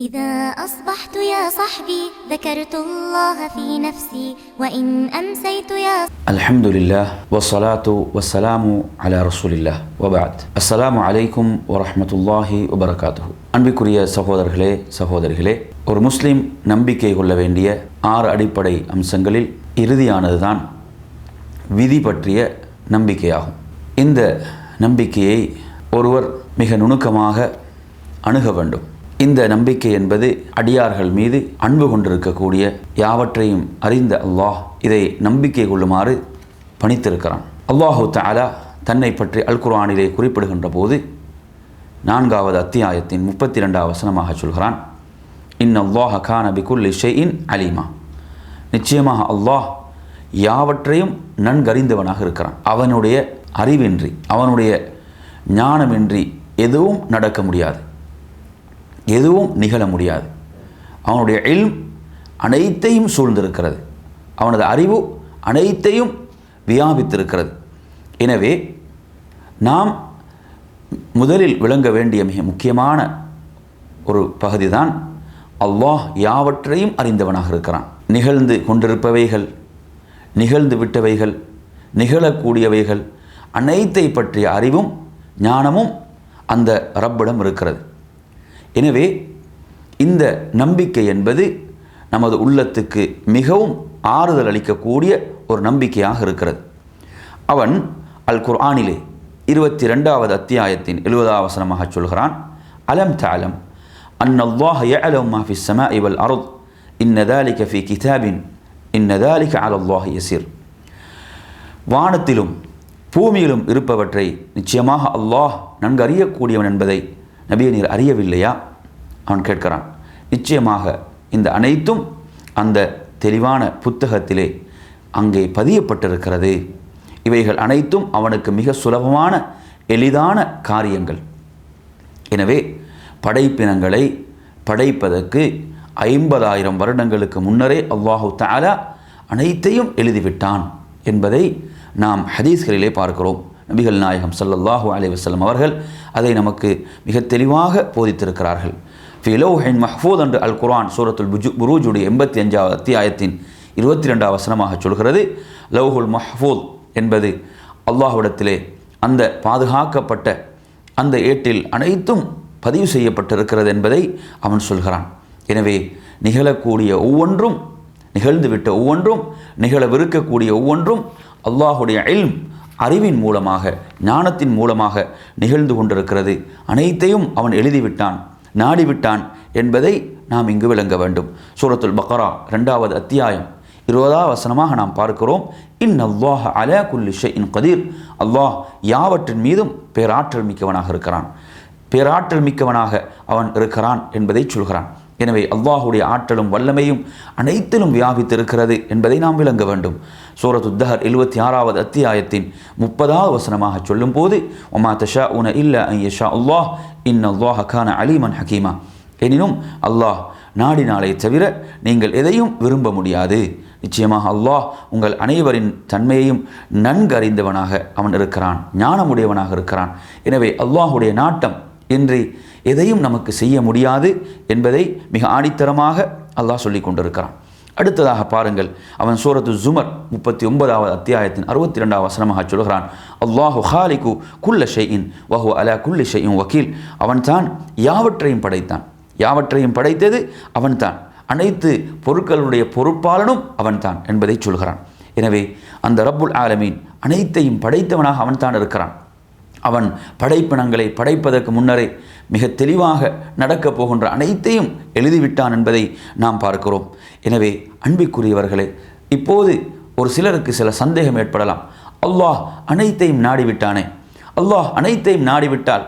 إذا أصبحت يا صحبي ذكرت الله في نفسي وإن أمسيت يا الحمد لله والصلاة والسلام على رسول الله وبعد السلام عليكم ورحمة الله وبركاته அன்பிற்குரிய சகோதரர்களே சகோதரிகளே ஒரு முஸ்லிம் நம்பிக்கை கொள்ள வேண்டிய ஆறு அடிப்படை அம்சங்களில் இறுதியானதுதான் விதி பற்றிய நம்பிக்கையாகும் இந்த நம்பிக்கையை ஒருவர் மிக நுணுக்கமாக அணுக வேண்டும் இந்த நம்பிக்கை என்பது அடியார்கள் மீது அன்பு கொண்டிருக்கக்கூடிய யாவற்றையும் அறிந்த அல்லாஹ் இதை நம்பிக்கை கொள்ளுமாறு பணித்திருக்கிறான். அல்லாஹு தாலா தன்னை பற்றி அல் குர்ஆனிலே குறிப்பிடுகின்ற போது நான்காவது அத்தியாயத்தின் முப்பத்தி ரெண்டாவது வசனமாக சொல்கிறான். இன் அல்லாஹ கான் அபிகுல் இன் அலிமா. நிச்சயமாக அல்லாஹ் யாவற்றையும் நன்கறிந்தவனாக இருக்கிறான். அவனுடைய அறிவின்றி அவனுடைய ஞானமின்றி எதுவும் நடக்க முடியாது. எதுவும் நிகழ முடியாது. அவனுடைய இல்ம் அனைத்தையும் சூழ்ந்திருக்கிறது. அவனது அறிவு அனைத்தையும் வியாபித்திருக்கிறது. எனவே நாம் முதலில் விளங்க வேண்டிய மிக முக்கியமான ஒரு பகுதி தான் அல்லாஹ் யாவற்றையும் அறிந்தவனாக இருக்கிறான். நிகழ்ந்து கொண்டிருப்பவைகள் நிகழ்ந்து விட்டவைகள் நிகழக்கூடியவைகள் அனைத்தை பற்றிய அறிவும் ஞானமும் அந்த ரப்பிடம் இருக்கிறது. எனவே இந்த நம்பிக்கை என்பது நமது உள்ளத்துக்கு மிகவும் ஆறுதல் அளிக்கக்கூடிய ஒரு நம்பிக்கையாக இருக்கிறது. அவன் அல் குர்ஆனிலே இருபத்தி ரெண்டாவது அத்தியாயத்தின் எழுபதாவசனமாக சொல்கிறான் அலம் தாலம் அன்னல்லாஹ் யஅலம் மா ஃபிஸ் ஸமாஇ வல் அர்த் இன்ன தாலிக ஃபீ கிதாபின் இன்ன தாலிக அலல்லாஹ் யசீர். வானத்திலும் பூமியிலும் இருப்பவற்றை நிச்சயமாக அல்லாஹ் நன்கறியக்கூடியவன் என்பதை நபியை நீர் அறியவில்லையா? அவன் கேட்கிறான். நிச்சயமாக இந்த அனைத்தும் அந்த தெளிவான புத்தகத்திலே அங்கே பதியப்பட்டிருக்கிறது. இவைகள் அனைத்தும் அவனுக்கு மிக சுலபமான எளிதான காரியங்கள். எனவே படைப்பினங்களை படைப்பதற்கு ஐம்பதாயிரம் வருடங்களுக்கு முன்னரே அல்லாஹு தாலா அனைத்தையும் எழுதிவிட்டான் என்பதை நாம் ஹதீஸ்களிலே பார்க்கிறோம். நபிகள் நாயகம் சல்லல்லாஹூ அலி வஸல்லம் அவர்கள் அதை நமக்கு மிக தெளிவாக போதித்திருக்கிறார்கள். ஃபிலோஹின் மஹ்பூத் என்று அல் குர்ஆன் சூரத்துல் புஜு புரூஜுடைய எண்பத்தி அஞ்சாவது அத்தியாயத்தின் இருபத்தி ரெண்டாவது வசனமாக சொல்கிறது. லவ்ஹுல் மஹ்பூத் என்பது அல்லாஹ்விடத்திலே அந்த பாதுகாக்கப்பட்ட அந்த ஏட்டில் அனைத்தும் பதிவு செய்யப்பட்டிருக்கிறது என்பதை அவன் சொல்கிறான். எனவே நிகழக்கூடிய ஒவ்வொன்றும் நிகழ்ந்துவிட்ட ஒவ்வொன்றும் நிகழவிருக்கக்கூடிய ஒவ்வொன்றும் அல்லாஹுடைய இல்ம் அறிவின் மூலமாக ஞானத்தின் மூலமாக நிகழ்ந்து கொண்டிருக்கிறது. அனைத்தையும் அவன் எழுதிவிட்டான் நாடிவிட்டான் என்பதை நாம் இங்கு விளங்க வேண்டும். சூரத்துல் பக்ரா ரெண்டாவது அத்தியாயம். இருபதாவது வசனமாக நாம் பார்க்கிறோம் இன் அல்லாஹ் அலா குல்லி இன் கதீர். அல்லாஹ் யாவற்றின் மீதும் பேராற்றல் மிக்கவனாக இருக்கிறான். பேராற்றல் மிக்கவனாக அவன் இருக்கிறான் என்பதை சொல்கிறான். எனவே அல்லாஹுடைய ஆற்றலும் வல்லமையும் அனைத்திலும் வியாபித்திருக்கிறது என்பதை நாம் விளங்க வேண்டும். சூரத் உத்தஹர் எழுபத்தி ஆறாவது அத்தியாயத்தின் முப்பதாவது வசனமாக சொல்லும்போது ஒமா தஷா உன இல்ல ஐயஷா அல்லாஹ் இன் அல்லாஹ் ஹக்கான அலிமன் ஹக்கீமா எனினும் அல்லாஹ் நாடினாலே தவிர நீங்கள் எதையும் விரும்ப முடியாது. நிச்சயமாக அல்லாஹ் உங்கள் அனைவரின் தன்மையையும் நன்கு அறிந்தவனாக அவன் இருக்கிறான் ஞானமுடையவனாக இருக்கிறான். எனவே அல்லாஹுடைய நாட்டம் இன்றி எதையும் நமக்கு செய்ய முடியாது என்பதை மிக ஆணித்தரமாக அல்லாஹ் சொல்லி கொண்டிருக்கிறான். அடுத்ததாக பாருங்கள் அவன் சூரத்து ஜுமர் முப்பத்தி ஒன்பதாவது அத்தியாயத்தின் அறுபத்தி ரெண்டாவது வசனமாக சொல்கிறான் அல்லாஹு ஹாலிகு குல்ல ஷெயின் வஹு அலா குல்லி ஷெய்யும் வக்கீல் அவன்தான் யாவற்றையும் படைத்தான். யாவற்றையும் படைத்தது அவன்தான் அனைத்து பொருட்களுடைய பொறுப்பாளனும் அவன்தான் என்பதை சொல்கிறான். எனவே அந்த ரப்புல் ஆலமீன் அனைத்தையும் படைத்தவனாக அவன்தான் இருக்கிறான். அவன் படைப்பினங்களை படைப்பதற்கு முன்னரே மிக தெளிவாக நடக்கப் போகின்ற அனைத்தையும் எழுதிவிட்டான் என்பதை நாம் பார்க்கிறோம். எனவே அன்பிற்குரியவர்களே இப்போது ஒரு சிலருக்கு சில சந்தேகம் ஏற்படலாம். அல்லாஹ் அனைத்தையும் நாடிவிட்டானே. அல்லாஹ் அனைத்தையும் நாடிவிட்டால்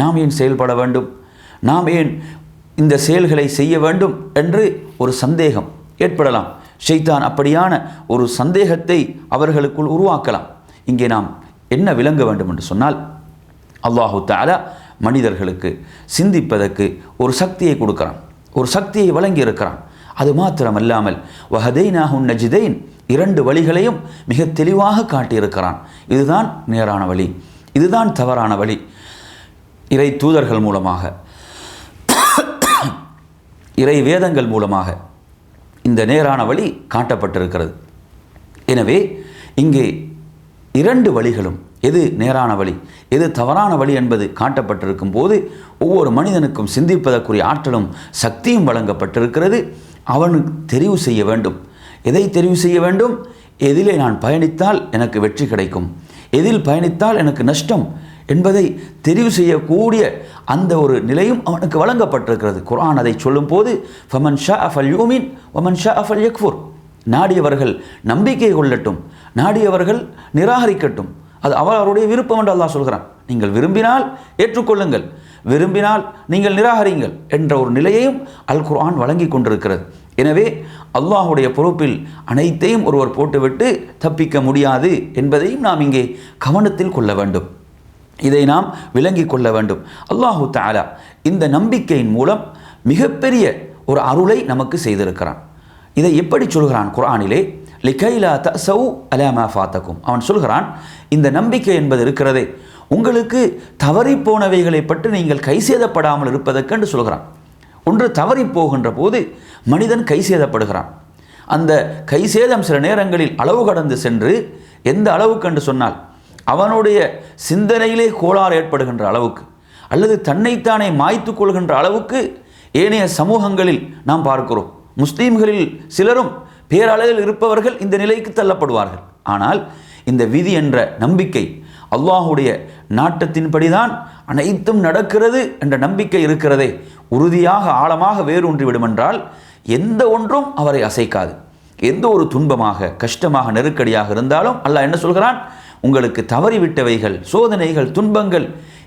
நாம் ஏன் செயல்பட வேண்டும்? நாம் ஏன் இந்த செயல்களை செய்ய வேண்டும் என்று ஒரு சந்தேகம் ஏற்படலாம். ஷைத்தான் அப்படியான ஒரு சந்தேகத்தை அவர்களுக்குள் உருவாக்கலாம். இங்கே நாம் என்ன விளங்க வேண்டும் என்று சொன்னால் அல்லாஹு தாலா மனிதர்களுக்கு சிந்திப்பதற்கு ஒரு சக்தியை கொடுக்கிறான். ஒரு சக்தியை வழங்கி இருக்கிறான் அது மாத்திரமல்லாமல் வஹதைனாஹுன் நஜிதைன் இரண்டு வழிகளையும் மிக தெளிவாக காட்டியிருக்கிறான். இதுதான் நேரான வழி. இதுதான் தவறான வழி. இறை தூதர்கள் மூலமாக இறை வேதங்கள் மூலமாக இந்த நேரான வழி காட்டப்பட்டிருக்கிறது. எனவே இங்கே இரண்டு வழிகளும். எது நேரான வழி? எது தவறான வழி என்பது காட்டப்பட்டிருக்கும் போது ஒவ்வொரு மனிதனுக்கும் சிந்திப்பதற்குரிய ஆற்றலும் சக்தியும் வழங்கப்பட்டிருக்கிறது. அவனுக்கு தெரிவு செய்ய வேண்டும். எதை தெரிவு செய்ய வேண்டும்? எதிலே நான் பயணித்தால் எனக்கு வெற்றி கிடைக்கும். எதில் பயணித்தால் எனக்கு நஷ்டம்? என்பதை தெரிவு செய்யக்கூடிய அந்த ஒரு நிலையும் அவனுக்கு வழங்கப்பட்டிருக்கிறது. குரான் அதை சொல்லும்போது ஃபமன் ஷா அஃபல் யூமின் ஒமன் ஷா அஃபல் யக்ஃபூர் நாடியவர்கள் நம்பிக்கை கொள்ளட்டும். நாடியவர்கள் நிராகரிக்கட்டும். அது அவர் அவருடைய விருப்பம் என்று அல்லாஹ் சொல்கிறான். நீங்கள் விரும்பினால் ஏற்றுக்கொள்ளுங்கள். விரும்பினால் நீங்கள் நிராகரிங்கள் என்ற ஒரு நிலையையும் அல் குர்ஆன் வழங்கி கொண்டிருக்கிறது. எனவே அல்லாஹுடைய பொறுப்பில் அனைத்தையும் ஒருவர் போட்டுவிட்டு தப்பிக்க முடியாது என்பதையும் நாம் இங்கே கவனத்தில் கொள்ள வேண்டும். இதை நாம் விளங்கி கொள்ள வேண்டும். அல்லாஹு தாலா இந்த நம்பிக்கையின் மூலம் மிகப்பெரிய ஒரு அருளை நமக்கு செய்திருக்கிறான். இதை எப்படி சொல்கிறான் குரானிலே லிகைலா தசௌ அலாமா ஃபாத்தக்கும். அவன் சொல்கிறான் இந்த நம்பிக்கை என்பது இருக்கிறதே. உங்களுக்கு தவறி போனவைகளை பற்றி நீங்கள் கை சேதப்படாமல் இருப்பதற்கென்று சொல்கிறான். ஒன்று தவறி போகின்ற போது மனிதன் கை சேதப்படுகிறான். அந்த கை சேதம் சில நேரங்களில் அளவு கடந்து சென்று எந்த அளவுக்கு என்று சொன்னால் அவனுடைய சிந்தனையிலே கோளாறு ஏற்படுகின்ற அளவுக்கு அல்லது தன்னைத்தானே மாய்த்து கொள்கின்ற அளவுக்கு ஏனைய சமூகங்களில் நாம் பார்க்கிறோம். முஸ்லீம்களில் சிலரும் பேரளவில் இருப்பவர்கள் இந்த நிலைக்கு தள்ளப்படுவார்கள். ஆனால் இந்த விதி என்ற நம்பிக்கை அல்லாஹுடைய நாட்டத்தின்படிதான் அனைத்தும் நடக்கிறது என்ற நம்பிக்கை இருக்கிறதே. உறுதியாக ஆழமாக வேரூன்றி விடுமென்றால் எந்த ஒன்றும் அவரை அசைக்காது. எந்த ஒரு துன்பமாக கஷ்டமாக நெருக்கடியாக இருந்தாலும் அல்லாஹ் என்ன சொல்கிறான்? உங்களுக்கு தவறிவிட்டவைகள் சோதனைகள் துன்பங்கள்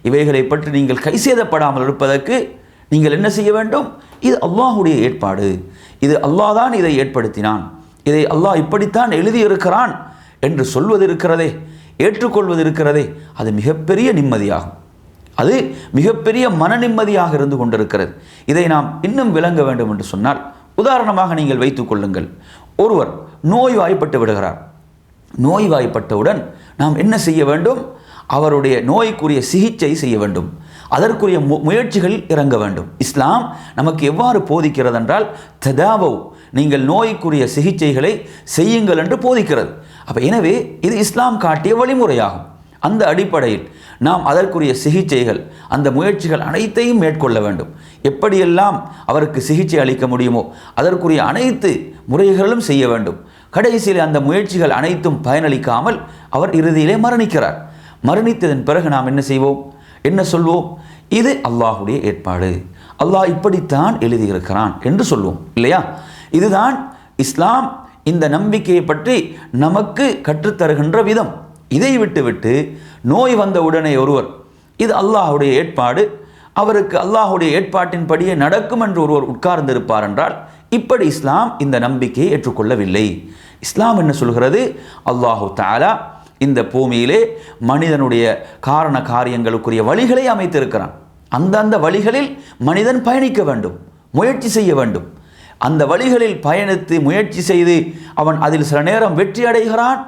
இவைகளை பற்றி நீங்கள் கைசேதப்படாமல் இருப்பதற்கு நீங்கள் என்ன செய்ய வேண்டும்? இது அல்லாஹுடைய ஏற்பாடு. இது அல்லாஹ் தான் இதை ஏற்படுத்தினான். இதை அல்லாஹ் இப்படித்தான் எழுதியிருக்கிறான் என்று சொல்வது இருக்கிறதே ஏற்றுக்கொள்வது இருக்கிறதே அது மிகப்பெரிய நிம்மதியாகும். அது மிகப்பெரிய மன நிம்மதியாக இருந்து கொண்டிருக்கிறது. இதை நாம் இன்னும் விளங்க வேண்டும் என்று சொன்னால் உதாரணமாக நீங்கள் வைத்துக் கொள்ளுங்கள். ஒருவர் நோய்வாய்ப்பட்டு விடுகிறார். நோய்வாய்ப்பட்டவுடன் நாம் என்ன செய்ய வேண்டும்? அவருடைய நோய்க்குரிய சிகிச்சை செய்ய வேண்டும். அதற்குரிய மு முயற்சிகளில் இறங்க வேண்டும். இஸ்லாம் நமக்கு எவ்வாறு போதிக்கிறது என்றால் ததாவோ நீங்கள் நோய்க்குரிய சிகிச்சைகளை செய்யுங்கள் என்று போதிக்கிறது. அப்போ எனவே இது இஸ்லாம் காட்டிய வழிமுறையாகும். அந்த அடிப்படையில் நாம் அதற்குரிய சிகிச்சைகள் அந்த முயற்சிகள் அனைத்தையும் மேற்கொள்ள வேண்டும். எப்படியெல்லாம் அவருக்கு சிகிச்சை அளிக்க முடியுமோ அதற்குரிய அனைத்து முறைகளும் செய்ய வேண்டும். கடைசியில் அந்த முயற்சிகள் அனைத்தும் பயனளிக்காமல் அவர் இறுதியிலே மரணிக்கிறார். மரணித்ததன் பிறகு நாம் என்ன செய்வோம்? என்ன சொல்வோம்? இது அல்லாஹுடைய ஏற்பாடு. அல்லாஹ் இப்படித்தான் எழுதியிருக்கிறான் என்று சொல்வோம். இல்லையா? இதுதான் இஸ்லாம் இந்த நம்பிக்கையை பற்றி நமக்கு கற்றுத்தருகின்ற விதம். இதை விட்டுவிட்டு நோய் வந்த உடனே ஒருவர் இது அல்லாஹுடைய ஏற்பாடு அவருக்கு அல்லாஹுடைய ஏற்பாட்டின்படியே நடக்கும் என்று ஒருவர் உட்கார்ந்திருப்பார் என்றால் இப்படி இஸ்லாம் இந்த நம்பிக்கையை ஏற்றுக்கொள்ளவில்லை. இஸ்லாம் என்ன சொல்கிறது? அல்லாஹு தாலா இந்த பூமியிலே மனிதனுடைய காரண காரியங்களுக்குரிய வழிகளை அமைத்திருக்கிறான். அந்தந்த வழிகளில் மனிதன் பயணிக்க வேண்டும் முயற்சி செய்ய வேண்டும். அந்த வழிகளில் பயணித்து முயற்சி செய்து அவன் அதில் சில நேரம் வெற்றி அடைகிறான்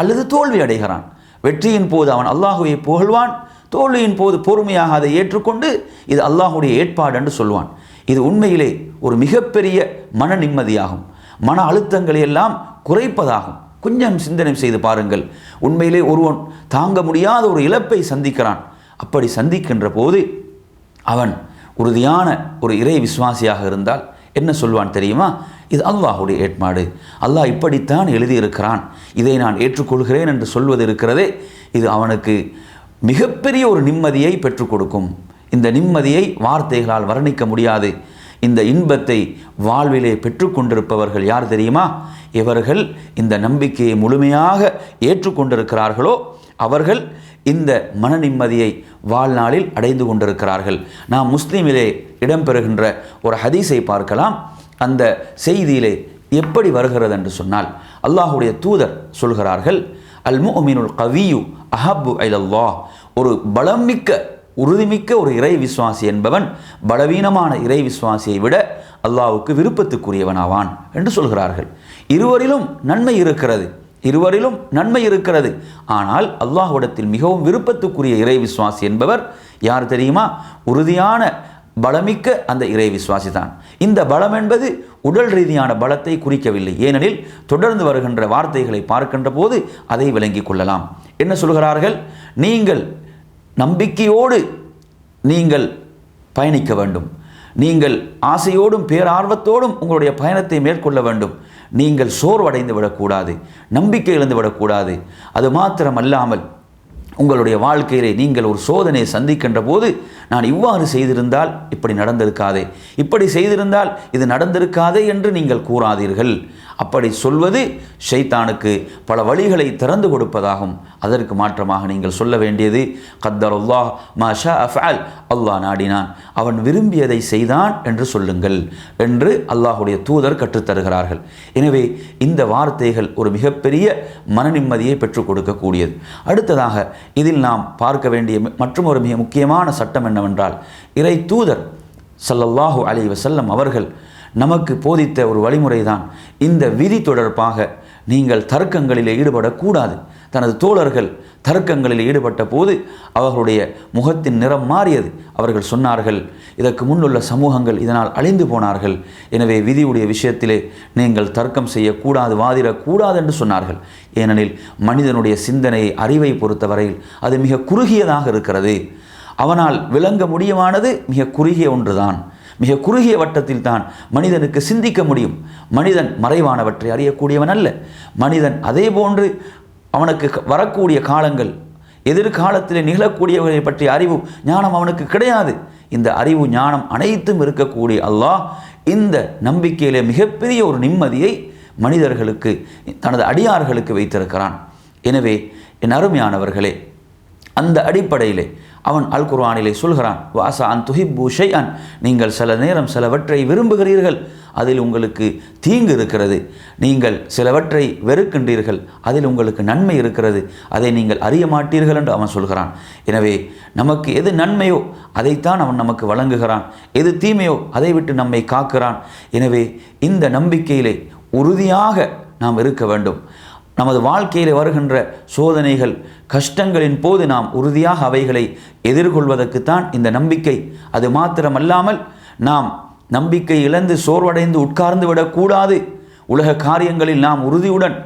அல்லது தோல்வி அடைகிறான். வெற்றியின் போது அவன் அல்லாஹுவை புகழ்வான் தோல்வியின் போது பொறுமையாக அதை ஏற்றுக்கொண்டு இது அல்லாஹுடைய ஏற்பாடு என்று சொல்வான். இது உண்மையிலே ஒரு மிகப்பெரிய மன நிம்மதியாகும். மன அழுத்தங்களை எல்லாம் குறைப்பதாகும். கொஞ்சம் சிந்தனை செய்து பாருங்கள். உண்மையிலே ஒருவன் தாங்க முடியாத ஒரு இழப்பை சந்திக்கிறான். அப்படி சந்திக்கின்ற போது அவன் உறுதியான ஒரு இறை விசுவாசியாக இருந்தால் என்ன சொல்வான் தெரியுமா? இது அல்லாஹுடைய ஏற்பாடு. அல்லாஹ் இப்படித்தான் எழுதியிருக்கிறான். இதை நான் ஏற்றுக்கொள்கிறேன் என்று சொல்வது இருக்கிறதே. இது அவனுக்கு மிகப்பெரிய ஒரு நிம்மதியை பெற்றுக் கொடுக்கும். இந்த நிம்மதியை வார்த்தைகளால் வர்ணிக்க முடியாது. இந்த இன்பத்தை வாழ்விலே பெற்றுக்கொண்டிருப்பவர்கள் யார் தெரியுமா? இவர்கள் இந்த நம்பிக்கையை முழுமையாக ஏற்றுக்கொண்டிருக்கிறார்களோ அவர்கள் இந்த மன நிம்மதியை வாழ்நாளில் அடைந்து கொண்டிருக்கிறார்கள். நாம் முஸ்லீமிலே இடம்பெறுகின்ற ஒரு ஹதீஸை பார்க்கலாம். அந்த செய்தியிலே எப்படி வருகிறது என்று சொன்னால் அல்லாஹுடைய தூதர் சொல்கிறார்கள் அல் முமினுல் கவியு அஹபு ஐலல்லாஹ் ஒரு பலமிக்க உறுதிமிக்க ஒரு இறை விசுவாசி என்பவன் பலவீனமான இறை விசுவாசியை விட அல்லாவுக்கு விருப்பத்துக்குரியவனாவான் என்று சொல்கிறார்கள். இருவரிலும் நன்மை இருக்கிறது. இருவரிலும் நன்மை இருக்கிறது. ஆனால் அல்லாஹ்விடத்தில் மிகவும் விருப்பத்துக்குரிய இறை விசுவாசி என்பவர் யார் தெரியுமா? உறுதியான பலமிக்க அந்த இறை விசுவாசி தான். இந்த பலம் என்பது உடல் ரீதியான பலத்தை குறிக்கவில்லை. ஏனெனில் தொடர்ந்து வருகின்ற வார்த்தைகளை பார்க்கின்ற போது அதை விளங்கிக் கொள்ளலாம். என்ன சொல்கிறார்கள்? நீங்கள் நம்பிக்கையோடு நீங்கள் பயணிக்க வேண்டும். நீங்கள் ஆசையோடும் பேரார்வத்தோடும் உங்களுடைய பயணத்தை மேற்கொள்ள வேண்டும். நீங்கள் சோர்வடைந்து விடக்கூடாது நம்பிக்கை இழந்து விடக்கூடாது. அது மாத்திரமல்லாமல் உங்களுடைய வாழ்க்கையிலே நீங்கள் ஒரு சோதனையை சந்திக்கின்ற போது நான் இவ்வாறு செய்திருந்தால் இப்படி நடந்திருக்காதே. இப்படி செய்திருந்தால் இது நடந்திருக்காதே என்று நீங்கள் கூறாதீர்கள். அப்படி சொல்வது ஷைத்தானுக்கு பல வழிகளை திறந்து கொடுப்பதாகும். அதற்கு மாற்றமாக நீங்கள் சொல்ல வேண்டியது கத்தர் அல்லாஹ் மா ஷா அஃபால் அல்லாஹ் நாடினான். அவன் விரும்பியதை செய்தான் என்று சொல்லுங்கள் என்று அல்லாஹுடைய தூதர் கற்றுத்தருகிறார்கள். எனவே இந்த வார்த்தைகள் ஒரு மிகப்பெரிய மன நிம்மதியை பெற்றுக் கொடுக்கக்கூடியது. அடுத்ததாக இதில் நாம் பார்க்க வேண்டிய மற்றும் ஒரு மிக முக்கியமான சட்டம் என்னவென்றால் இறை தூதர் சல்லல்லாஹு அலி வசல்லம் அவர்கள் நமக்கு போதித்த ஒரு வழிமுறை தான் இந்த விதி தொடர்பாக நீங்கள் தர்க்கங்களில் ஈடுபடக்கூடாது. தனது தோழர்கள் தர்க்கங்களில் ஈடுபட்ட போது அவர்களுடைய முகத்தின் நிறம் மாறியது. அவர்கள் சொன்னார்கள் இதற்கு முன்னுள்ள சமூகங்கள் இதனால் அழிந்து போனார்கள். எனவே விதியுடைய விஷயத்திலே நீங்கள் தர்க்கம் செய்யக்கூடாது வாதிடக்கூடாது என்று சொன்னார்கள். ஏனெனில் மனிதனுடைய சிந்தனையை அறிவை பொறுத்தவரையில் அது மிக குறுகியதாக இருக்கிறது. அவனால் விளங்க முடியுமானது மிக குறுகிய ஒன்றுதான். மிக குறுகிய வட்டத்தில் தான் மனிதனுக்கு சிந்திக்க முடியும். மனிதன் மறைவானவற்றை அறியக்கூடியவன் அல்ல. மனிதன் அதே போன்று அவனுக்கு வரக்கூடிய காலங்கள் எதிர்காலத்தில் நிகழக்கூடியவர்களை பற்றிய அறிவு ஞானம் அவனுக்கு கிடையாது. இந்த அறிவு ஞானம் அனைத்தும் இருக்கக்கூடிய அல்லாஹ் இந்த நம்பிக்கையிலே மிகப்பெரிய ஒரு நிம்மதியை மனிதர்களுக்கு தனது அடியார்களுக்கு வைத்திருக்கிறான். எனவே என் அருமையானவர்களே அந்த அடிப்படையிலே அவன் அல் குர்ஆனிலே சொல்கிறான் வாசா அன் துஹிப்பு ஷைஅன். நீங்கள் சில நேரம் சிலவற்றை விரும்புகிறீர்கள் அதில் உங்களுக்கு தீங்கு இருக்கிறது. நீங்கள் சிலவற்றை வெறுக்கின்றீர்கள் அதில் உங்களுக்கு நன்மை இருக்கிறது. அதை நீங்கள் அறிய மாட்டீர்கள் என்று அவன் சொல்கிறான். எனவே நமக்கு எது நன்மையோ அதைத்தான் அவன் நமக்கு வழங்குகிறான். எது தீமையோ அதை விட்டு நம்மை காக்கிறான். எனவே இந்த நம்பிக்கையிலே உறுதியாக நாம் இருக்க வேண்டும். நமது வாழ்க்கையில் வருகின்ற சோதனைகள் கஷ்டங்களின் போது நாம் உறுதியாக அவைகளை எதிர்கொள்வதற்குத்தான் இந்த நம்பிக்கை. அது மாத்திரமல்லாமல் நாம் நம்பிக்கை இழந்து சோர்வடைந்து உட்கார்ந்து விடக்கூடாது. உலக காரியங்களில் நாம் உறுதியுடன்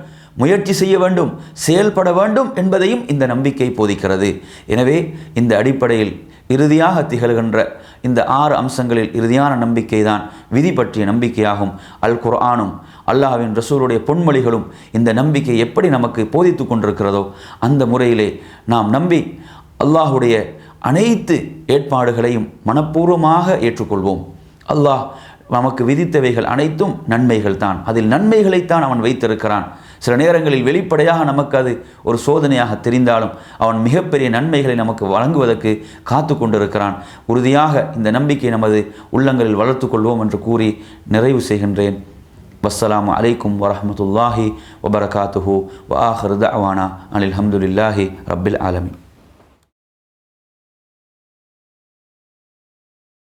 முயற்சி செய்ய வேண்டும் செயல்பட வேண்டும் என்பதையும் இந்த நம்பிக்கை போதிக்கிறது. எனவே இந்த அடிப்படையில் இறுதியாக திகழ்கின்ற இந்த ஆறு அம்சங்களில் இறுதியான நம்பிக்கை தான் விதி பற்றிய நம்பிக்கையாகும். அல் குர்ஆனும் அல்லாஹ்வின் ரசூலுடைய பொன்மொழிகளும் இந்த நம்பிக்கை எப்படி நமக்கு போதித்து கொண்டிருக்கிறதோ அந்த முறையிலே நாம் நம்பி அல்லாஹுடைய அனைத்து ஏற்பாடுகளையும் மனப்பூர்வமாக ஏற்றுக்கொள்வோம். அல்லாஹ் நமக்கு விதித்தவைகள் அனைத்தும் நன்மைகள் தான். அதில் நன்மைகளைத்தான் அவன் வைத்திருக்கிறான். சில நேரங்களில் வெளிப்படையாக நமக்கு அது ஒரு சோதனையாக தெரிந்தாலும் அவன் மிகப்பெரிய நன்மைகளை நமக்கு வழங்குவதற்கு காத்து கொண்டிருக்கிறான். உறுதியாக இந்த நம்பிக்கை நமது உள்ளங்களில் வளர்த்து கொள்வோம் என்று கூறி நிறைவு செய்கின்றேன். والسلام عليكم ورحمة الله وبركاته. وآخر دعوانا أن الحمد لله رب العالمين.